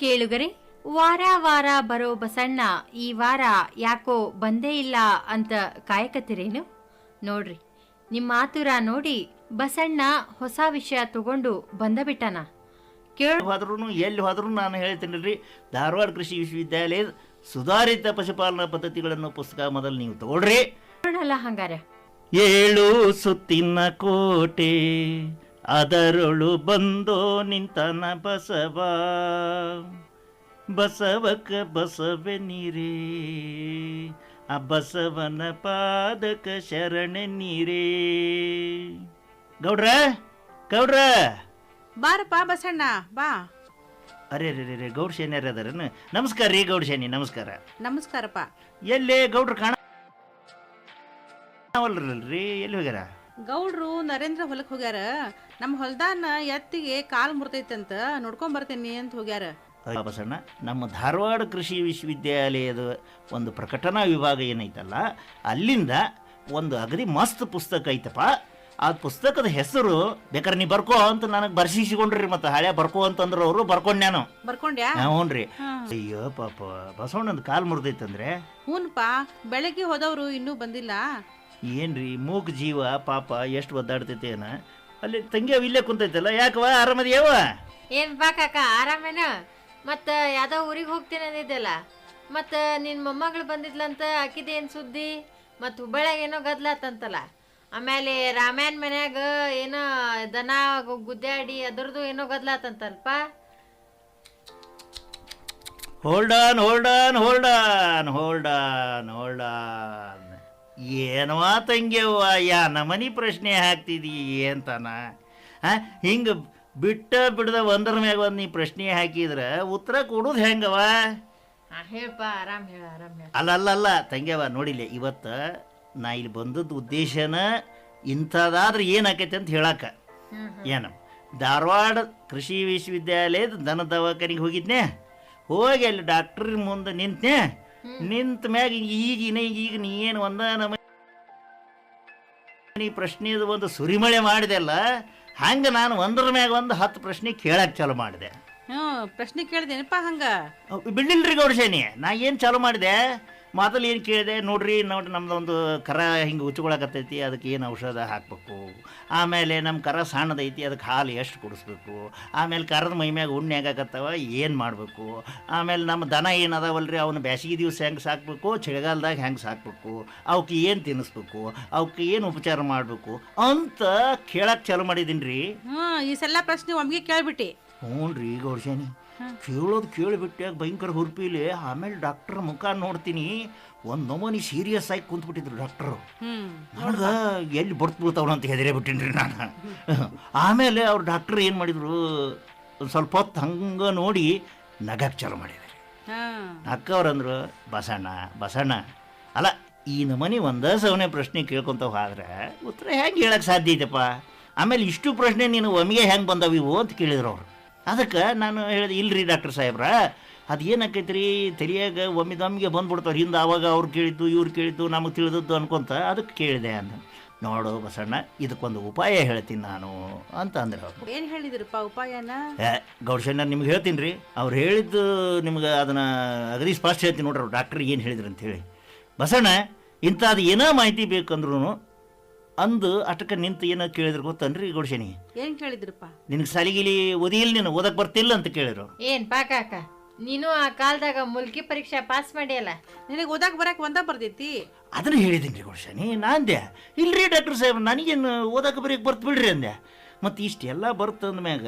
ಕೇಳುಗರೆ ವಾರ ವಾರ ಬರೋ ಬಸಣ್ಣ ಈ ವಾರ ಯಾಕೋ ಬಂದೇ ಇಲ್ಲ ಅಂತ ಕಾಯಕತ್ತಿರೇನು? ನೋಡ್ರಿ ನಿಮ್ಮ ಆತುರ ನೋಡಿ ಬಸಣ್ಣ ಹೊಸ ವಿಷಯ ತಗೊಂಡು ಬಂದ ಬಿಟ್ಟನ? ಕೇಳ. ಹೋದ್ರೂ ಎಲ್ಲಿ ಹೋದ್ರೂ ನಾನು ಹೇಳ್ತೀನಿ ರೀ ಧಾರವಾಡ ಕೃಷಿ ವಿಶ್ವವಿದ್ಯಾಲಯದ ಸುಧಾರಿತ ಪಶುಪಾಲನಾ ಪದ್ಧತಿಗಳನ್ನು ಪುಸ್ತಕ ಮೊದಲು ನೀವು ತಗೊಳ್ರಿ. ಹಂಗಾರ. ಏಳು ಸುತ್ತಿನ ಕೋಟೆ ಅದರೊಳು ಬಂದೋ ನಿಂತನ ಬಸವ. ಬಸವಕ ಬಸವೆ ನೀರೇ. ಆ ಬಸವನ ಪಾದಕ ಶರಣ ನೀರೇ. ಗೌಡ್ರ ಗೌಡ್ರ. ಬಾರಪ್ಪ ಬಸಣ್ಣ ಬಾ. ಅರೆ ರೇ ರೇ ಗೌಡ್ ಶೇನ್ಯಾರ ಅದಾರನ ನಮಸ್ಕಾರ ರೀ ಗೌಡ್ ಶೇನಿ ನಮಸ್ಕಾರ. ನಮಸ್ಕಾರಪ್ಪ. ಎಲ್ಲೇ ಗೌಡ್ರು ಕಾಣ ರೀ ಎಲ್ಲಿ ಹೋಗ್ಯಾರ? ಗೌಡ್ರು ನರೇಂದ್ರ ಹೊಲಕ್ಕೆ ಹೋಗ್ಯಾರ. ನಮ್ಮ ಹೊಲ್ದಾನ ಎತ್ತಿಗೆ ಕಾಲ್ ಮುರ್ತೈತಂತ ನೋಡ್ಕೊಂಡ್ ಬರ್ತೀನಿ ಅಂತ ಹೋಗ್ಯಾರ. ಬಸಣ್ಣ ನಮ್ಮ ಧಾರವಾಡ ಕೃಷಿ ವಿಶ್ವವಿದ್ಯಾಲಯದ ಒಂದು ಪ್ರಕಟಣಾ ವಿಭಾಗ ಏನೈತಲ್ಲ ಅಲ್ಲಿಂದ ಒಂದು ಅಗದಿ ಮಸ್ತ್ ಪುಸ್ತಕ ಐತಪ್ಪ. ಆ ಪುಸ್ತಕದ ಹೆಸರು ಬೇಕಾದ್ರೆ ನೀ ಬರ್ಕೋ ಅಂತ ನನಗೆ ಬರ್ಸಿಸಿಕೊಂಡ್ರಿ ಮತ್ತೆ. ಹಳೆ ಬರ್ಕೋ ಅಂತಂದ್ರೆ ಅವರು ಬರ್ಕೊಂಡ್ ನಾನು. ಬರ್ಕೊಂಡ್ಯಾ? ಹ್ಞೂ ರೀ ಅಯ್ಯೋ ಪಾಪ ಬಸವಣ್ಣಂದು ಕಾಲು ಮುರಿದೈತಂದ್ರೆ? ಹ್ಞೂನ್ಪಾ ಬೆಳಗ್ಗೆ ಹೋದವ್ರು ಇನ್ನೂ ಬಂದಿಲ್ಲ. ಏನ್ರಿ ಮೂಕ್ ಜೀವ ಪಾಪ ಎಷ್ಟು ಒದ್ದಾಡ್ತೈತೆ ಏನ? ಅಲ್ಲಿ ತಂಗಿ ಅವ್ ಇಲ್ಲೇ ಕುಂತೈತಲ್ಲ ಯಾಕವ ಆರಾಮದಿಯವ ಏನ್ ಬಾ ಕಾಕ ಆರಾಮೇನ? ಮತ್ತ ಯಾವ್ದೋ ಊರಿಗೆ ಹೋಗ್ತೀನಿ ಅಂದಿದ್ದಲ್ಲ. ಮತ್ತ ನಿನ್ ಮೊಮ್ಮಗಳು ಬಂದಿದ್ಲಂತ ಆಕಿದೇನ್ ಸುದ್ದಿ? ಮತ್ ಹುಬ್ಬಳ್ಯಾಗ ಏನೋ ಗದ್ಲಾತಂತಲ್ಲ. ಆಮೇಲೆ ರಾಮಾಯಣ ಮನ್ಯಾಗ ಏನೋ ದನ ಗು- ಗುದ್ದಾಡಿ ಅದರದು ಏನೋ ಗದ್ಲಾತಂತಲ್ಪ. Hold on hold on hold on hold on hold on ಏನವ ತಂಗ್ಯವ್ವ ಯಾ ನಮನಿ ಪ್ರಶ್ನೆ ಹಾಕ್ತಿದಿ ಅಂತಾನ ಹಾ ಹಿಂಗೆ ಬಿಟ್ಟ ಬಿಡದ ಒಂದರ ಮ್ಯಾಗ ಒಂದು ನೀ ಪ್ರಶ್ನೆ ಹಾಕಿದ್ರ ಉತ್ತರ ಕೊಡೋದು ಹೆಂಗವ? ಹೇಳಪ್ಪ ಹೇಳ್ಪ ಆರಾಮ್ ಹೇಳ ಆರಾಮ್ ಹೇಳ. ಅಲ್ಲ ಅಲ್ಲ ಅಲ್ಲ ತಂಗ್ಯವ ನೋಡಿಲ್ಲ ಇವತ್ತು ನಾ ಇಲ್ಲಿ ಬಂದದ್ದು ಉದ್ದೇಶನ ಇಂಥದ್ದಾದ್ರೆ ಏನಾಕೈತೆ ಅಂತ ಹೇಳಕ್ಕ ಏನು ಧಾರವಾಡ ಕೃಷಿ ವಿಶ್ವವಿದ್ಯಾಲಯದ ದನ ದವಾಖಾನಿಗೆ ಹೋಗಿದ್ನೆ ಹೋಗಿ ಅಲ್ಲಿ ಡಾಕ್ಟ್ರ್ ಮುಂದೆ ನಿಂತ್ನೆ ನಿಂತ ಮ್ಯಾಗ ಈಗಿನ ಈಗ ನೀ ಏನು ಒಂದ ನಮ್ಮ ನೀ ಪ್ರಶ್ನೆದು ಒಂದು ಸುರಿಮಳೆ ಮಾಡಿದೆಲ್ಲ ಹಂಗೆ ನಾನು ಒಂದ್ರ ಮ್ಯಾಗ ಒಂದು ಹತ್ತು ಪ್ರಶ್ನೆ ಕೇಳಕ್ಕೆ ಚಾಲು ಮಾಡಿದೆ. ಹ್ಞೂ ಪ್ರಶ್ನೆ ಕೇಳ್ದೇನಪ್ಪ ಹಂಗ? ಬಿಡ್ಲಿಲ್ರಿ ಗೌಡಶೇನಿ ನಾ ಏನು ಚಾಲು ಮಾಡಿದೆ? ಮೊದಲು ಏನು ಕೇಳಿದೆ? ನೋಡ್ರಿ ನಮ್ದು ಒಂದು ಕರ ಹಿಂಗೆ ಉಚ್ಕೊಳಕತ್ತೈತಿ ಅದಕ್ಕೆ ಏನು ಔಷಧ ಹಾಕಬೇಕು? ಆಮೇಲೆ ನಮ್ಮ ಕರ ಸಣ್ಣದೈತಿ ಅದಕ್ಕೆ ಹಾಲು ಎಷ್ಟು ಕುಡಿಸ್ಬೇಕು? ಆಮೇಲೆ ಕರದ ಮೈ ಮ್ಯಾಗ ಉಣ್ಣೆ ಆಗಾಕತ್ತವ ಏನು ಮಾಡಬೇಕು? ಆಮೇಲೆ ನಮ್ಮ ದನ ಏನು ಅವನು ಬ್ಯಾಸಿಗೆ ದಿವಸ ಹೆಂಗೆ ಸಾಕಬೇಕು? ಚಳಿಗಾಲದಾಗ ಹೆಂಗೆ ಸಾಕಬೇಕು? ಅವಕ್ಕೆ ಏನು ತಿನ್ನಿಸ್ಬೇಕು? ಅವಕ್ಕೆ ಏನು ಉಪಚಾರ ಮಾಡಬೇಕು? ಅಂತ ಕೇಳಕ್ಕೆ ಚಾಲು ಮಾಡಿದ್ದೀನಿ ರೀ ಹ್ಞೂ ಈ ಸಲ ಪ್ರಶ್ನೆ ಒಮ್ಗೆ ಕೇಳ್ಬಿಟ್ಟಿ. ಹ್ಞೂ ರೀ ಗೌಡ್ಸೇನಿ ಕೇಳೋದು ಕೇಳಿಬಿಟ್ಟಾಗ ಭಯಂಕರ ಹುರ್ಪಿಲಿ. ಆಮೇಲೆ ಡಾಕ್ಟರ್ ಮುಖ ನೋಡ್ತೀನಿ. ಒಂದು ನಮೂನಿ ಸೀರಿಯಸ್ ಆಗಿ ಕುಂತ್ಬಿಟ್ಟಿದ್ರು ಡಾಕ್ಟ್ರು. ನನಗೆ ಎಲ್ಲಿ ಬರ್ತು ಬೀಳ್ತಾವ್ರ ಅಂತ ಹೆದರೇ ಬಿಟ್ಟಿನ್ರಿ ನಾನು. ಆಮೇಲೆ ಅವ್ರು ಡಾಕ್ಟ್ರ್ ಏನು ಮಾಡಿದ್ರು ಒಂದು ಸ್ವಲ್ಪ ಹೊತ್ತು ಹಂಗೆ ನೋಡಿ ನಗಕ್ಕೆ ಚಾಲು ಮಾಡಿದ್ರು. ಹಾ. ಅಕ್ಕವ್ರಂದ್ರು ಬಸಣ್ಣ ಬಸಣ್ಣ ಅಲ್ಲ ಈ ನಮನಿ ಒಂದೇ ಸವನೆ ಪ್ರಶ್ನೆ ಕೇಳ್ಕೊಂತ ಹೋದ್ರೆ ಉತ್ತರ ಹೆಂಗೆ ಹೇಳಕ್ಕೆ ಸಾಧ್ಯ ಐತಪ್ಪ? ಆಮೇಲೆ ಇಷ್ಟು ಪ್ರಶ್ನೆ ನೀನು ಒಮ್ಮೆಗೆ ಹೆಂಗೆ ಬಂದವು ಇವು? ಅಂತ ಕೇಳಿದ್ರು ಅವರು. ಅದಕ್ಕೆ ನಾನು ಹೇಳಿದೆ ಇಲ್ರಿ ಡಾಕ್ಟರ್ ಸಾಹೇಬ್ರ ಅದು ಏನಾಕೈತ್ರಿ ತಲೆಯಾಗ ಒಮ್ಮಿದೊಮ್ಮಿಗೆ ಬಂದ್ಬಿಡ್ತಾರೆ ಹಿಂದೆ ಆವಾಗ ಅವ್ರು ಕೇಳಿದ್ದು ಇವ್ರು ಕೇಳಿದ್ದು ನಮಗೆ ತಿಳಿದದ್ದು ಅನ್ಕೊಂತ ಅದಕ್ಕೆ ಕೇಳಿದೆ ಅಂತ ನೋಡು ಬಸಣ್ಣ ಇದಕ್ಕೊಂದು ಉಪಾಯ ಹೇಳ್ತೀನಿ ನಾನು ಅಂತ ಅಂದ್ರೆ ಏನು ಏನ್ ಹೇಳಿದ್ರಪ್ಪ ಉಪಾಯನ? ಏ ಗೌಡ್ಸಣ್ಣ ನಿಮ್ಗೆ ಹೇಳ್ತೀನಿ ರೀ ಅವ್ರು ಹೇಳಿದ್ದು ನಿಮ್ಗೆ ಅದನ್ನು ಅಗದಿ ಸ್ಪಷ್ಟ ಹೇಳ್ತೀನಿ ನೋಡ್ರಿ ಅವ್ರು. ಡಾಕ್ಟ್ರ್ ಏನು ಹೇಳಿದ್ರು ಅಂತೇಳಿ ಬಸಣ್ಣ ಇಂಥದ್ದು ಏನೋ ಮಾಹಿತಿ ಬೇಕಂದ್ರೂ ಅಂದು ಅಟಕ ನಿಂತು ಏನೋ ಕೇಳಿದ್ರು ಗೊತ್ತನ್ರಿ ಗೋಡ್ಶನಿ? ಏನ್ ಕೇಳಿದ್ರಪ್ಪ? ನಿನಗೆ ಸಲಿಗಿಲಿ ಓದಿಲ್ಲ ನೀನು? ಓದಕ್ ಬರ್ತಿಲ್ಲ ಅಂತ ಕೇಳಿದ್ರು. ಏನ್ ಪಾಕ ಅಕ್ಕ? ನೀನು ಆ ಕಾಲದಾಗ ಮುಲ್ಕಿ ಪರೀಕ್ಷೆ ಪಾಸ್ ಮಾಡಿಯಲ್ಲ? ನಿನಗೆ ಓದಾಕ್ ಬರಕ್ ಒಂದ ಬರ್ತೈತಿ ಅದನ್ನ ಹೇಳಿದ್ದೀನಿ ರೀ ನಾಂದ್ಯ ನಾಂದೆ ಇಲ್ರಿ ಡಾಕ್ಟರ್ ಸಾಹೇಬ್ ನನಗೇನು ಓದಕ್ಕೆ ಬರೀಕ್ ಬರ್ತು ಬಿಡ್ರಿ ಅಂದೆ. ಮತ್ತು ಇಷ್ಟೆಲ್ಲ ಬರ್ತಂದ ಮ್ಯಾಗ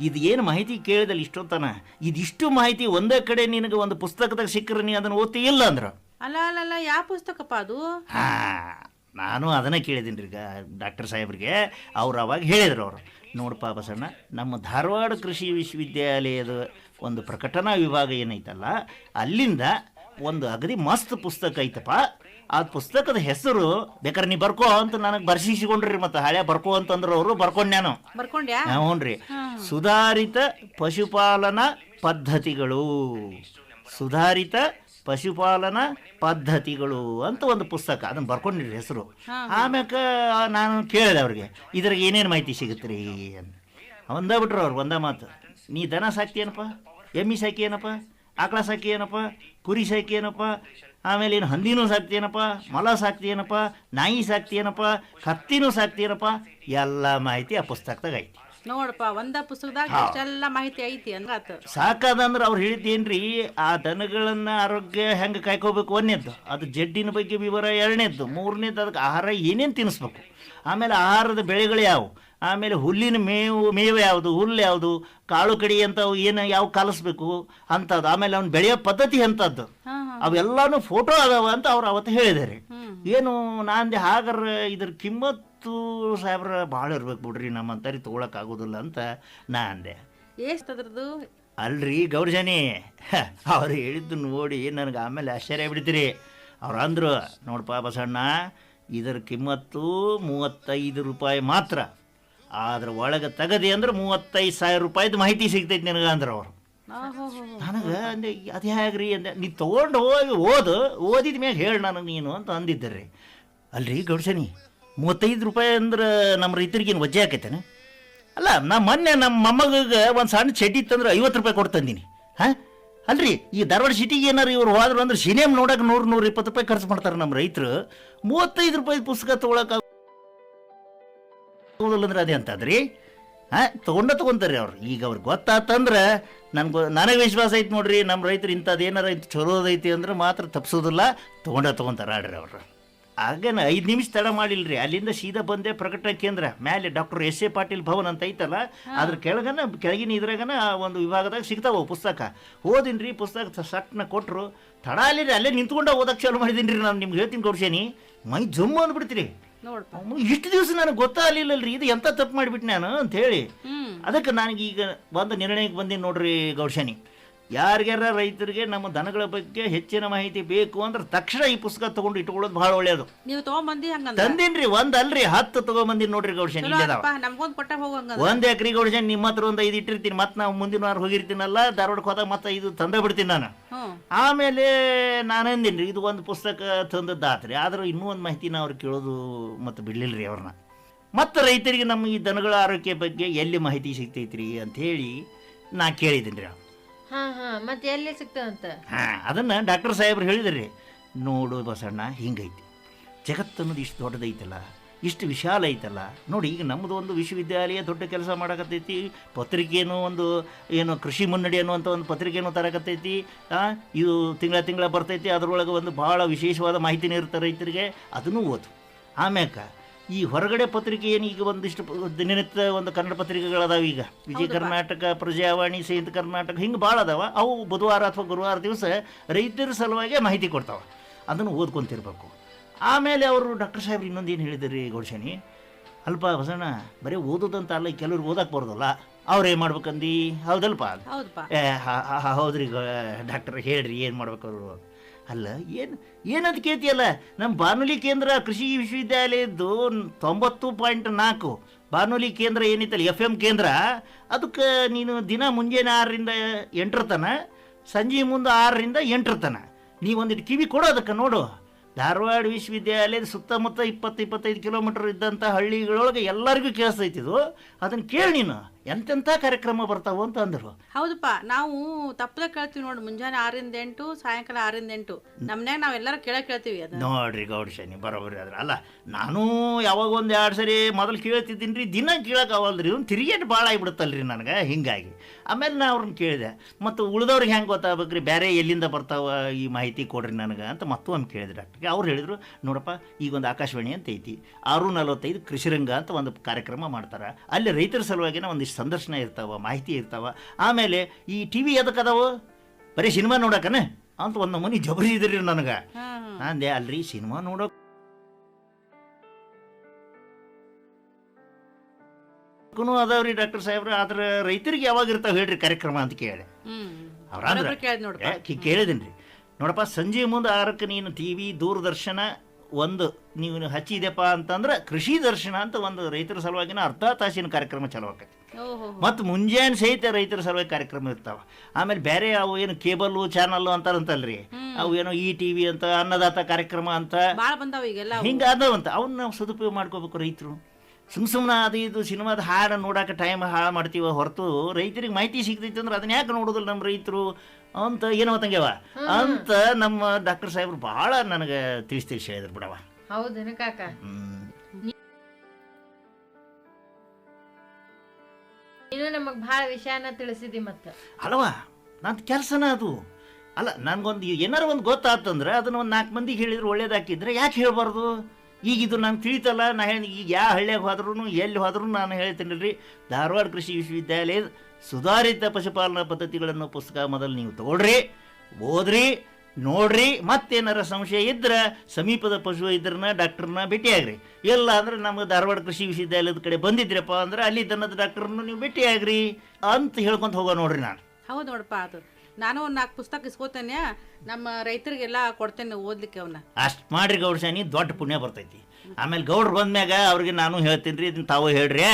ಇದು ಏನು ಮಾಹಿತಿ ಕೇಳಿದಲ್ಲ ಇಷ್ಟೊತ್ತನ? ಇದಿಷ್ಟು ಮಾಹಿತಿ ಒಂದೇ ಕಡೆ ನಿನಗೆ ಒಂದು ಪುಸ್ತಕದಾಗ ಸಿಕ್ಕರೆ ನೀ ಅದನ್ನು ಓದ್ತಿ ಇಲ್ಲ ಅಂದ್ರು. ಅಲ್ಲ ಅಲ್ಲ ಅಲ್ಲ ಯಾವ ಪುಸ್ತಕಪ್ಪ ಅದು? ಹಾ. ನಾನು ಅದನ್ನ ಕೇಳಿದ್ದೀನಿ ರೀ ಡಾಕ್ಟರ್ ಸಾಹೇಬ್ರಿಗೆ. ಅವ್ರು ಅವಾಗ ಹೇಳಿದ್ರು ಅವರು ನೋಡಪ್ಪ ಬಸಣ್ಣ ನಮ್ಮ ಧಾರವಾಡ ಕೃಷಿ ವಿಶ್ವವಿದ್ಯಾಲಯದ ಒಂದು ಪ್ರಕಟಣಾ ವಿಭಾಗ ಏನೈತಲ್ಲ ಅಲ್ಲಿಂದ ಒಂದು ಅಗದಿ ಮಸ್ತ್ ಪುಸ್ತಕ ಐತಪ್ಪ. ಆ ಪುಸ್ತಕದ ಹೆಸರು ಬೇಕಾದ್ರೆ ನೀ ಬರ್ಕೋ ಅಂತ ನನಗೆ ಬರ್ಸಿಸಿಕೊಂಡ್ರಿ ಮತ್ತೆ ಹಳೆ ಬರ್ಕೋ ಅಂತಂದ್ರೆ ಅವರು ಬರ್ಕೊಂಡ್ ನಾನು ಹ್ಞೂ ರೀ ಸುಧಾರಿತ ಪಶುಪಾಲನಾ ಪದ್ಧತಿಗಳು. ಸುಧಾರಿತ ಪಶುಪಾಲನಾ ಪದ್ಧತಿಗಳು ಅಂತ ಒಂದು ಪುಸ್ತಕ ಅದನ್ನು ಬರ್ಕೊಂಡಿರಿ ಹೆಸರು. ಆಮ್ಯಾಕ ನಾನು ಕೇಳಿದೆ ಅವ್ರಿಗೆ ಇದ್ರಾಗ ಏನೇನು ಮಾಹಿತಿ ಸಿಗುತ್ತೆ ರೀ ಅಂತ. ಒಂದ ಬಿಟ್ರು ಅವ್ರು ಒಂದ ಮಾತು. ನೀ ದನ ಸಾಕ್ತೀಯನಪ್ಪ ಎಮ್ಮಿ ಸಾಕಿ ಏನಪ್ಪ? ಆಕಳ ಸಾಕಿ ಏನಪ್ಪ? ಕುರಿ ಸಾಕಿ ಏನಪ್ಪ? ಆಮೇಲೆ ಏನು ಹಂದಿನೂ ಸಾಕ್ತೀನಪ್ಪ ಮೊಲ ಸಾಕ್ತೀನಪ್ಪ ನಾಯಿ ಸಾಕ್ತೀನಪ್ಪ ಕತ್ತಿನೂ ಸಾಕ್ತೀನಪ್ಪ ಎಲ್ಲ ಮಾಹಿತಿ ಆ ಪುಸ್ತಕದಾಗ ಐತಿ. ನೋಡಪ್ಪ ಒಂದ ಪುಸ್ತಕದಾಗ ಇಷ್ಟೆಲ್ಲ ಮಾಹಿತಿ ಐತಿ ಅಂದ್ರಾತ ಸಾಕಾದಂದ್ರೆ ಅವ್ರು ಹೇಳಿದ್ದೇನ್ರಿ ಆ ದನಗಳನ್ನ ಆರೋಗ್ಯ ಹೆಂಗ ಕಾಯ್ಕೋಬೇಕು ಒಂದೇದ್ದು ಅದು ಜಡ್ಡಿನ ಬಗ್ಗೆ ವಿವರ ಎರಡನೇದ್ದು ಮೂರನೇದ್ದು ಅದಕ್ಕೆ ಆಹಾರ ಏನೇನು ತಿನ್ನಿಸ್ಬೇಕು ಆಮೇಲೆ ಆಹಾರದ ಬೆಳೆಗಳು ಯಾವು? ಆಮೇಲೆ ಹುಲ್ಲಿನ ಮೇವು ಮೇವು ಯಾವುದು ಹುಲ್ಲು ಯಾವುದು ಕಾಳು ಕಡಿ ಅಂತವು ಏನು ಯಾವ ಕಲಿಸ್ಬೇಕು ಅಂಥದ್ದು ಆಮೇಲೆ ಅವ್ನು ಬೆಳೆಯೋ ಪದ್ಧತಿ ಅಂಥದ್ದು ಅವೆಲ್ಲಾನು ಫೋಟೋ ಅದಾವ ಅಂತ ಅವ್ರು ಅವತ್ತು ಹೇಳಿದ್ದಾರೆ ಏನು ನಾನು ಹಾಗರ ಇದ್ರ ಕಿಮ್ಮತ್ತು ಸಾಹೇಬ್ರ ಭಾಳ ಇರ್ಬೇಕು ಬಿಡ್ರಿ ನಮ್ಮಂತರಿ ತೊಗೊಳಕ್ಕಾಗೋದಿಲ್ಲ ಅಂತ ನಾ ಅಂದೆ. ಎಷ್ಟದ್ರದ್ದು ಅಲ್ರಿ ಗೌರ್ಜನಿ ಅವ್ರು ಹೇಳಿದ್ದು ನೋಡಿ ನನಗೆ ಆಮೇಲೆ ಆಶ್ಚರ್ಯ ಬಿಡ್ತೀರಿ ಅವ್ರು ಅಂದರು ನೋಡಪ್ಪ ಬಸಣ್ಣ ಇದರ ಕಿಮ್ಮತ್ತು ಮೂವತ್ತೈದು ರೂಪಾಯಿ ಮಾತ್ರ. ಅದ್ರ ಒಳಗೆ ತೆಗದಿ ಅಂದ್ರೆ ಮೂವತ್ತೈದು ಸಾವಿರ ರೂಪಾಯಿದು ಮಾಹಿತಿ ಸಿಗ್ತೈತಿ ನಿನಗೆ ಅಂದ್ರೆ ಅವರು. ನನಗೆ ಅಂದೆ ಅದು ಹೇಗ್ರಿ ಅಂದೆ. ನೀ ತೊಗೊಂಡು ಹೋಗಿ ಓದು ಓದಿದ ಮ್ಯಾಗ ಹೇಳಿ ನನಗೆ ನೀನು ಅಂತ ಅಂದಿದ್ದೆ ಅಲ್ರಿ ಗೌಡ್ಸನಿ ಮೂವತ್ತೈದು ರೂಪಾಯಿ ಅಂದ್ರೆ ನಮ್ಮ ರೈತರಿಗೇನು ವಜ್ಜೆ ಆಕೈತೇನೆ? ಅಲ್ಲ, ನಾ ಮೊನ್ನೆ ನಮ್ಮ ಮೊಮ್ಮಗಗೆ ಒಂದು ಸಣ್ಣ ಚಡ್ಡಿ ಇತ್ತಂದ್ರೆ ಐವತ್ತು ರೂಪಾಯಿ ಕೊಟ್ಟು ತಂದೀನಿ. ಹಾಂ? ಅಲ್ರಿ, ಈ ಧಾರವಾಡ ಸಿಟಿಗೆ ಏನಾರು ಇವ್ರು ಹೋದ್ರು ಅಂದ್ರೆ ಸಿನಿಮಾ ನೋಡಕ್ಕೆ ನೂರು ನೂರ ಇಪ್ಪತ್ತು ರೂಪಾಯಿ ಖರ್ಚು ಮಾಡ್ತಾರೆ ನಮ್ಮ ರೈತರು. ಮೂವತ್ತೈದು ರೂಪಾಯಿ ಪುಸ್ತಕ ತೊಗೊಳಕ್ಕೆ ಆಗೋದಿಲ್ಲ ಅಂದ್ರೆ ಅದೇ ಅಂತದ್ರಿ? ಹಾಂ, ತೊಗೊಂಡ ತೊಗೊತಾರೆ ಅವ್ರು. ಈಗ ಅವ್ರಿಗೆ ಗೊತ್ತಾತಂದ್ರೆ ನನ್ಗೆ ನನಗೆ ವಿಶ್ವಾಸ ಐತೆ ನೋಡ್ರಿ, ನಮ್ಮ ರೈತರು ಇಂಥದ್ದು ಏನಾರ ಇಂಥ ಚಲೋದೈತಿ ಅಂದ್ರೆ ಮಾತ್ರ ತಪ್ಪಿಸೋದಿಲ್ಲ ತೊಗೊಂಡ ತೊಗೊಂತಾರೆ ಆಡ್ರಿ ಅವ್ರು. ಆಗೇನ ಐದು ನಿಮಿಷ ತಡ ಮಾಡಿಲ್ರಿ. ಅಲ್ಲಿಂದ ಸೀದಾ ಬಂದೆ ಪ್ರಕಟ ಕೇಂದ್ರ. ಮೇಲೆ doctor S A Patil Bhavan ಅಂತ ಐತಲ್ಲ ಅದ್ರ ಕೆಳಗನ ಕೆಳಗಿನ ಇದ್ರಾಗನ ಒಂದು ವಿಭಾಗದಾಗ ಸಿಗ್ತಾವ ಪುಸ್ತಕ. ಓದಿನ್ರಿ ಪುಸ್ತಕ ಸಟ್ನ ಕೊಟ್ಟರು ತಡ ಅಲ್ಲಿ ಅಲ್ಲೇ ನಿಂತ್ಕೊಂಡು ಓದಕ್ಕೆ ಚಾಲು ಮಾಡಿದೀನಿ ನಾನು ನಿಮ್ಗೆ ಹೇಳ್ತೀನಿ ಕೊಡ್ಸೇನಿ ಮೈ ಜಮ್ಮು ಅಂದ್ಬಿಡ್ತೀರಿ ಇಷ್ಟು ದಿವಸ ನನಗೆ ಗೊತ್ತಾಗಲಿಲ್ಲಲ್ರಿ ಇದು ಎಂತ ತಪ್ಪು ಮಾಡಿಬಿಟ್ಟು ನಾನು ಅಂತ ಹೇಳಿ. ಅದಕ್ಕೆ ನನಗೀಗ ಈಗ ಒಂದು ನಿರ್ಣಯಕ್ಕೆ ಬಂದೀನಿ ನೋಡ್ರಿ ಗೌಡ್ಶನಿ ಯಾರಿಗಾರ ರೈತರಿಗೆ ನಮ್ಮ ದನಗಳ ಬಗ್ಗೆ ಹೆಚ್ಚಿನ ಮಾಹಿತಿ ಬೇಕು ಅಂದ್ರೆ ತಕ್ಷಣ ಈ ಪುಸ್ತಕ ತಗೊಂಡು ಇಟ್ಕೊಳ್ಳೋದು ಬಹಳ ಒಳ್ಳೆಯದು ನೀವು ತಗೊಂಬಂದಿ ತಂದಿನ್ರಿ ಒಂದ್ ಅಲ್ರಿ ಹತ್ತು ತಗೊಂಬಂದಿನಿ ನೋಡ್ರಿ ಗೌಡ್ಶನಿ ಚಲೋ ಇಲ್ಲದಾವ ಅಪ್ಪ ನಮ್ಗೊಂದ್ ಕೊಟ್ಟ ಹೋಗು ಹಂಗಂದ ಒಂದ್ ಎಕರೆ ಗೌಡ್ಶನಿ ನಿಮ್ಮ ಹತ್ರ ಒಂದ್ ಐದು ಇಟ್ಟಿರ್ತೀನಿ ಮತ್ತೆ ನಾವು ಮುಂದಿನ ವಾರ ಹೋಗಿರ್ತೀನಲ್ಲ ಧಾರವಾಡಕ್ಕೆ ಹೋದಾಗ ಮತ್ತೆ ಇದು ತಂದೇ ಬಿಡ್ತೀನಿ ನಾನು. ಹ್ಮ್ ಆಮೇಲೆ ನಾನು ಇದು ಒಂದು ಪುಸ್ತಕ ತಂದದ್ದಾತ್ರಿ ಆದ್ರೆ ಇನ್ನೂ ಒಂದು ಮಾಹಿತಿನ ಅವ್ರು ಕೇಳೋದು ಮತ್ತೆ ಬಿಡ್ಲಿಲ್ರಿ ಅವ್ರನ್ನ ಮತ್ತು ರೈತರಿಗೆ ನಮ್ಮ ಈ ದನಗಳ ಆರೋಗ್ಯ ಬಗ್ಗೆ ಎಲ್ಲಿ ಮಾಹಿತಿ ಸಿಗ್ತೈತ್ರಿ ಅಂತ ಹೇಳಿ ನಾ ಕೇಳಿದ್ದೀನಿ ರೀ ಹಾ ಹಾ, ಮತ್ತೆ ಎಲ್ಲಿ ಸಿಗ್ತದಂತ? ಹಾಂ, ಅದನ್ನು ಡಾಕ್ಟರ್ ಸಾಹೇಬ್ರು ಹೇಳಿದ್ರಿ. ನೋಡು ಬಸಣ್ಣ, ಹಿಂಗೈತಿ. ಜಗತ್ತು ಅನ್ನೋದು ಇಷ್ಟು ದೊಡ್ಡದೈತಲ್ಲ ಇಷ್ಟು ವಿಶಾಲ ಐತಲ್ಲ. ನೋಡಿ, ಈಗ ನಮ್ಮದು ಒಂದು ವಿಶ್ವವಿದ್ಯಾಲಯ ದೊಡ್ಡ ಕೆಲಸ ಮಾಡಕತ್ತೈತಿ. ಪತ್ರಿಕೆನೂ ಒಂದು, ಏನು ಕೃಷಿ ಮುನ್ನಡಿ ಅನ್ನುವಂಥ ಒಂದು ಪತ್ರಿಕೆನೂ ತರಕತ್ತೈತಿ. ಇದು ತಿಂಗಳ ತಿಂಗಳ ಬರ್ತೈತಿ. ಅದರೊಳಗೆ ಒಂದು ಭಾಳ ವಿಶೇಷವಾದ ಮಾಹಿತಿನೇ ಇರುತ್ತೆ ರೈತರಿಗೆ. ಅದನ್ನು ಓದು. ಆಮ್ಯಾಕ ಈ ಹೊರಗಡೆ ಪತ್ರಿಕೆ ಏನು ಈಗ ಒಂದಿಷ್ಟು ದಿನನಿತ್ಯ ಒಂದು ಕನ್ನಡ ಪತ್ರಿಕೆಗಳದಾವ ಈಗ. ವಿಜಯ ಕರ್ನಾಟಕ ಪ್ರಜಾವಾಣಿ ಸಹಿತ ಕರ್ನಾಟಕ ಹಿಂಗೆ ಭಾಳ ಅದಾವ. ಅವು ಬುಧವಾರ ಅಥವಾ ಗುರುವಾರ ದಿವಸ ರೈತರ ಸಲುವಾಗಿ ಮಾಹಿತಿ ಕೊಡ್ತಾವೆ. ಅದನ್ನು ಓದ್ಕೊಂತಿರ್ಬೇಕು. ಆಮೇಲೆ ಅವರು ಡಾಕ್ಟರ್ ಸಾಹೇಬ್ರು ಇನ್ನೊಂದು ಏನು ಹೇಳಿದ್ರಿ ಗೌಡ್ಶನಿ ಅಲ್ಪ ಹೊಸಣ್ಣ ಬರೀ ಓದೋದಂತ ಅಲ್ಲ ಕೆಲವ್ರಿಗೆ ಓದಕ್ಕೆ ಬರೋದಲ್ಲ. ಅವ್ರು ಏನು ಮಾಡ್ಬೇಕಂದು? ಹೌದಲ್ಪ? ಏ ಹೌದ್ರಿ ಡಾಕ್ಟರ್ ಹೇಳ್ರಿ ಏನು ಮಾಡ್ಬೇಕು ಅವರು ಅಲ್ಲ, ಏನು ಏನಂತ ಕೇಳ್ತಿಯಲ್ಲ ನಮ್ಮ ಬಾನುಲಿ ಕೇಂದ್ರ ಕೃಷಿ ವಿಶ್ವವಿದ್ಯಾಲಯದ್ದು ತೊಂಬತ್ತು ಪಾಯಿಂಟ್ ನಾಲ್ಕು. ಬಾನುಲಿ ಕೇಂದ್ರ ಏನಿತ್ತಲ್ಲ ಎಫ್ ಎಂ ಕೇಂದ್ರ? ಅದಕ್ಕೆ ನೀನು ದಿನ ಮುಂಜಾನೆ ಆರರಿಂದ ಎಂಟರ ತನ, ಸಂಜೆ ಮುಂದೆ ಆರರಿಂದ ಎಂಟರ ತನ. ನೀವೊಂದಿಟ್ಟು ಕಿವಿ ಕೊಡು ಅದಕ್ಕೆ, ನೋಡು. ಧಾರವಾಡ ವಿಶ್ವವಿದ್ಯಾಲಯದ ಸುತ್ತಮುತ್ತ ಇಪ್ಪತ್ತು ಇಪ್ಪತ್ತೈದು ಕಿಲೋಮೀಟರ್ ಇದ್ದಂಥ ಹಳ್ಳಿಗಳೊಳಗೆ ಎಲ್ಲರಿಗೂ ಕೇಳಿಸ್ತೈತಿದು ಅದನ್ನು ಕೇಳಿ ನೀನು. ಎಂತೆಂಥ ಕಾರ್ಯಕ್ರಮ ಬರ್ತಾವು ಅಂತ ಅಂದರು. ಹೌದಪ್ಪ ನಾವು ತಪ್ಪದೆ ಕೇಳ್ತೀವಿ ನೋಡಿ ಮುಂಜಾನೆ ಆರಿಂದ ಎಂಟು ಸಾಯಂಕಾಲ ಆರಿಂದ ಎಂಟು. ನಮ್ಮನ್ಯಾಗ ನಾವೆಲ್ಲರೂ ಕೇಳ ಕೇಳ್ತೀವಿ ಅದ ನೋಡ್ರಿ ಗೌಡ ಶನಿ ಬರೋಬ್ರಿ ಅದ್ರ ಅಲ್ಲ ನಾನು ಯಾವಾಗ ಒಂದು ಎರಡು ಸರಿ ಮೊದಲು ಕೇಳ್ತಿದ್ದೀನಿ ರೀ ದಿನ ಕೇಳಕ್ಕೆ ಅವಲ್ರಿ ಇವ್ನು ತಿರುಗೇಟ್ ಭಾಳ ಆಗಿಬಿಡುತ್ತಲ್ರಿ ನನಗೆ ಹಿಂಗಾಗಿ. ಆಮೇಲೆ ನಾ ಅವ್ರನ್ನ ಕೇಳಿದೆ ಮತ್ತು ಉಳಿದವ್ರಿಗೆ ಹೆಂಗೆ ಗೊತ್ತಾಗ್ಬೇಕ್ರಿ ಬೇರೆ ಎಲ್ಲಿಂದ ಬರ್ತಾವ ಈ ಮಾಹಿತಿ ಕೊಡ್ರಿ ನನಗೆ? ಅಂತ ಮತ್ತೊಮ್ಮೆ ಕೇಳಿದೆ ಡಾಕ್ಟ್ರಿಗೆ. ಅವ್ರು ಹೇಳಿದರು ನೋಡಪ್ಪ ಈಗ ಒಂದು ಆಕಾಶವಾಣಿ ಅಂತ ಐತಿ ಆರು ನಲವತ್ತೈದು ಕೃಷಿರಂಗ ಅಂತ ಒಂದು ಕಾರ್ಯಕ್ರಮ ಮಾಡ್ತಾರೆ. ಅಲ್ಲಿ ರೈತರ ಸಲುವಾಗಿನ ಒಂದಿಷ್ಟು ಸಂದರ್ಶನ ಇರ್ತಾವ ಮಾಹಿತಿ ಇರ್ತಾವ. ಆಮೇಲೆ ಈ ಟಿ ವಿ ಎದಕ್ಕದಾವು ಬರೀ ಸಿನಿಮಾ ನೋಡಕನ? ಅಂತ ಒಂದು ಮನಿ ಜಬರಿ ಇದ್ರಿ ನನಗೆ. ಅಂದೆ ಅಲ್ರಿ ಸಿನಿಮಾ ನೋಡೋಕ್ಕೂ ಅದಾವ್ರಿ ಡಾಕ್ಟರ್ ಸಾಹೇಬ್ರ ಆದ್ರ ರೈತರಿಗೆ ಯಾವಾಗ ಇರ್ತಾವ ಹೇಳ್ರಿ ಕಾರ್ಯಕ್ರಮ ಅಂತ ಕೇಳಿ. ಅವ್ರ ಅಂದ್ರೆ ಬರೋಬ್ಬರಿ ಕೇಳಿದ್ ನೋಡಪ್ಪ ಸಂಜೆ ಮುಂದೆ ಆರಕ್ಕೆ ನೀನು ಟಿ ವಿ ದೂರದರ್ಶನ ಒಂದು ನೀವು ಹಚ್ಚಿದೆಪ್ಪ ಅಂತಂದ್ರೆ ಕೃಷಿ ದರ್ಶನ ಅಂತ ಒಂದು ರೈತರ ಸಲುವಾಗಿನ ಅರ್ಧ ತಾಸಿನ ಕಾರ್ಯಕ್ರಮ ಚಲೋ ಆಕೈತಿ ಮತ್ತು ಮುಂಜಾನೆ ಸಹಿತ ರೈತರ ಸರ್ವೆ ಕಾರ್ಯಕ್ರಮ ಇರ್ತಾವ. ಆಮೇಲೆ ಬೇರೆ ಅವು ಏನು ಕೇಬಲ್ಲು ಚಾನಲ್ಲು ಅಂತಾರಂತಲ್ರಿ. ಅವು ಏನೋ ಇ ಟಿ ವಿ ಅಂತ ಅನ್ನದಾತ ಕಾರ್ಯಕ್ರಮ ಅಂತ. ಹಿಂಗೆ ಅದಾವಂತ ಅವನ್ನ ನಾವು ಸದುಪಯೋಗ ಮಾಡ್ಕೋಬೇಕು ರೈತರು. ಸುಮ್ ಸುಮ್ಮನೆ ಅದು ಇದು ಸಿನಿಮಾದ ಹಾಡು ನೋಡೋಕೆ ಟೈಮ್ ಹಾಳು ಮಾಡ್ತೀವ ಹೊರತು ರೈತರಿಗೆ ಮಾಹಿತಿ ಸಿಗ್ತೈತೆ ಅಂದ್ರೆ ಅದನ್ನ ಯಾಕೆ ನೋಡೋದಿಲ್ಲ ನಮ್ಮ ರೈತರು? ಅಂತ ಏನೋ ತಂಗ್ಯವ ಅಂತ ನಮ್ಮ ಡಾಕ್ಟರ್ ಸಾಹೇಬ್ರು ಭಾಳ ನನಗೆ ತಿಳಿಸಿ ತಿಳಿಸಿ ಹೇಳಿದ್ರು ಬಿಡವ ಹೌದೇನು ಕಾಕ? ನಮಗ್ ಭಾಳ ವಿಷಯನ ತಿಳಿಸಿದಿ ಮತ್ತೆ. ಅಲ್ವಾ ನನ್ನ ಕೆಲಸನ ಅದು. ಅಲ್ಲ, ನನಗೊಂದು ಏನಾರು ಒಂದು ಗೊತ್ತಾತಂದ್ರೆ ಅದನ್ನ ಒಂದು ನಾಲ್ಕು ಮಂದಿಗೆ ಹೇಳಿದ್ರೆ ಒಳ್ಳೇದಾಕಿದ್ರೆ ಯಾಕೆ ಹೇಳಬಾರ್ದು? ಈಗ ಇದು ನಾನು ತಿಳಿತಲ್ಲ, ನಾ ಹೇಳಿ ಈಗ ಯಾವ ಹಳ್ಳಿಯಾಗ ಹೋದ್ರೂ ಎಲ್ಲಿ ಹೋದ್ರೂ ನಾನು ಹೇಳ್ತೀನಿ ರೀ ಧಾರವಾಡ ಕೃಷಿ ವಿಶ್ವವಿದ್ಯಾಲಯದ ಸುಧಾರಿತ ಪಶುಪಾಲನಾ ಪದ್ಧತಿಗಳನ್ನು ಪುಸ್ತಕ ಮೊದಲು ನೀವು ತಗೊಳ್ರಿ, ಓದ್ರಿ ನೋಡ್ರಿ ಮತ್ತೇನಾರ ಸಂಶಯ ಇದ್ರೆ ಸಮೀಪದ ಪಶು ಇದ್ರನ್ನ ಡಾಕ್ಟರ್ನ ಭೇಟಿಯಾಗ್ರಿ. ಇಲ್ಲ ಅಂದ್ರೆ ನಮ್ಗೆ ಧಾರವಾಡ ಕೃಷಿ ವಿಶ್ವವಿದ್ಯಾಲಯದ ಕಡೆ ಬಂದಿದ್ರಪ್ಪ ಅಂದ್ರೆ ಅಲ್ಲಿ ದನದ ಡಾಕ್ಟರ್ನ ನೀವು ಭೇಟಿಯಾಗ್ರಿ ಅಂತ ಹೇಳ್ಕೊಂತ ಹೋಗೋ ನೋಡ್ರಿ ನಾನು. ಹೌದು ನೋಡಪ್ಪ ಅದು. ನಾನು ಒಂದು ನಾಲ್ಕು ಪುಸ್ತಕ ಇಸ್ಕೋತೇನೆ ನಮ್ಮ ರೈತರಿಗೆಲ್ಲ ಕೊಡ್ತೇನೆ ಓದ್ಲಿಕ್ಕೆ ಅವನ್ನ ಅಷ್ಟು ಮಾಡ್ರಿ ಗೌಡ್ರ ಶಾನಿ ದೊಡ್ಡ ಪುಣ್ಯ ಬರ್ತೈತಿ. ಆಮೇಲೆ ಗೌಡ್ರು ಬಂದ್ಮ್ಯಾಗ ಅವ್ರಿಗೆ ನಾನು ಹೇಳ್ತೀನಿ ರೀ ಇದನ್ನ ತಾವು ಹೇಳ್ರಿ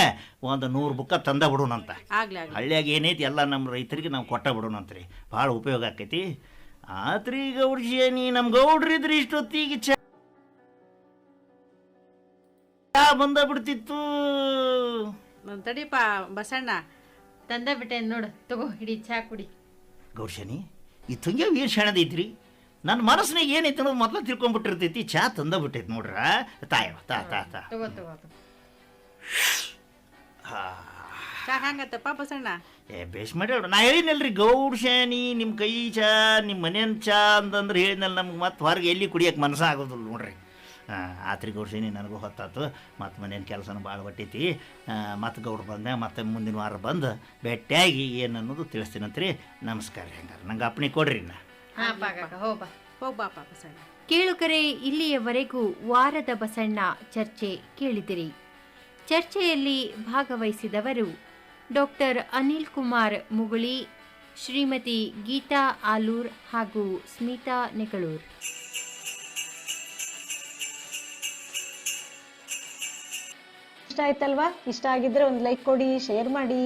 ಒಂದು ನೂರು ಬುಕ್ಕ ತಂದ ಬಿಡೋಣಂತ. ಆಗ್ಲಿ ಆಗ್ಲಿ. ಹಳ್ಳಿಯಾಗ ಏನೈತಿ ಎಲ್ಲ ನಮ್ಮ ರೈತರಿಗೆ ನಾವು ಕೊಟ್ಟ ಬಿಡೋಣಂತ್ರಿ. ಭಾಳ ಉಪಯೋಗ ಆಕೈತಿ. ಆತ್ರಿ ಗೌಡ್ರ ನೀ ನಮ್ಮ ಗೌಡ್ರಿದ್ರಿ ಇಷ್ಟೊತ್ತಿಗೆ ಚಾ ಚಾ ಬಂದ ಬಿಡ್ತಿತ್ತು. ನಾನ್ ತಡಿಪ ಬಸಣ್ಣ. ತಂದ ಬಿಟ್ಟೆ ನೋಡು ತಗೋ ಹಿಡಿ ಚಾ ಕುಡಿ. ಗೌಡ್ಶನಿ ಶಾನಿ ಈ ತುಂಗೆ ವೀರ್ ಶಾಣದೈತ್ರಿ ನನ್ನ ಮನಸ್ಸಿನಾಗ ಏನೈತೆ ಅನ್ನೋದು ಮೊದಲು ತಿಳ್ಕೊಂಡ್ಬಿಟ್ಟಿರ್ತೈತಿ ಚಾ ತಂದ ಬಿಟ್ಟೈತಿ ನೋಡ್ರ. ತಾಯವ ತಾ ತಾ ತಾ. ತಗೋ ತಗೋ ತಗೋ. ಹಾ. ಹೆಂಗತ್ತಪ್ಪ ಬಸಣ್ಣ? ಏ ನಾ ಹೇಳಿನಲ್ರಿ ಗೌಡ್ ಶಾನಿ ನಿಮ್ಮ ಕೈ ಚಾ ನಿಮ್ಮ ಮನೇನ ಚಾ ಅಂತಂದ್ರೆ ಹೇಳಿದ್ನಲ್ಲ ನಮ್ಗೆ ಮತ್ತೆ ಹೊರಗೆ ಎಲ್ಲಿ ಕುಡಿಯೋಕೆ ಮನಸ್ಸು ಆಗೋದಿಲ್ಲ ನೋಡ್ರಿ. ಹಾಂ ಆತ್ರಿ ಗೌಡ್ ನನಗೂ ಹೊತ್ತಾತು. ಮತ್ತು ಮನೇನ ಕೆಲಸನೂ ಭಾಳ ಹೊಟ್ಟೈತಿ. ಮತ್ತು ಗೌಡ್ರು ಬಂದೆ ಮತ್ತೆ ಮುಂದಿನ ವಾರ ಬಂದು ಭೇಟಿಯಾಗಿ ಏನು ಅನ್ನೋದು ತಿಳಿಸ್ತೀನಂತ್ರಿ. ನಮಸ್ಕಾರ ಹೆಂಗಾರ? ನಂಗೆ ಅಪ್ಪಣೆ ಕೊಡ್ರಿ ನಾ. ಕೇಳುಗರೆ ಇಲ್ಲಿಯವರೆಗೂ ವಾರದ ಬಸಣ್ಣ ಚರ್ಚೆ ಕೇಳಿದಿರಿ. ಚರ್ಚೆಯಲ್ಲಿ ಭಾಗವಹಿಸಿದವರು ಡಾಕ್ಟರ್ ಅನಿಲ್ ಕುಮಾರ್ ಮುಗುಳಿ ಶ್ರೀಮತಿ ಗೀತಾ ಆಲೂರ್ ಹಾಗೂ ಸ್ಮಿತಾ ನೆಗಳೂರ್. ಇಷ್ಟ ಆಯ್ತಲ್ವಾ? ಇಷ್ಟ ಆಗಿದ್ರೆ ಒಂದು ಲೈಕ್ ಕೊಡಿ ಶೇರ್ ಮಾಡಿ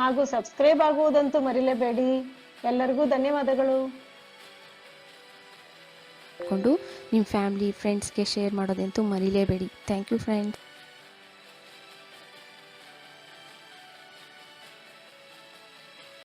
ಹಾಗೂ ಸಬ್ಸ್ಕ್ರೈಬ್ ಆಗುವುದಂತೂ ಮರಿಲೇಬೇಡಿ. ಎಲ್ಲರಿಗೂ ಧನ್ಯವಾದಗಳು. ಕೊಂಡು ನಿಮ್ಮ ಫ್ಯಾಮಿಲಿ ಫ್ರೆಂಡ್ಸ್ಗೆ ಶೇರ್ ಮಾಡೋದಂತೂ ಮರಿಲೇಬೇಡಿ. Thank you friends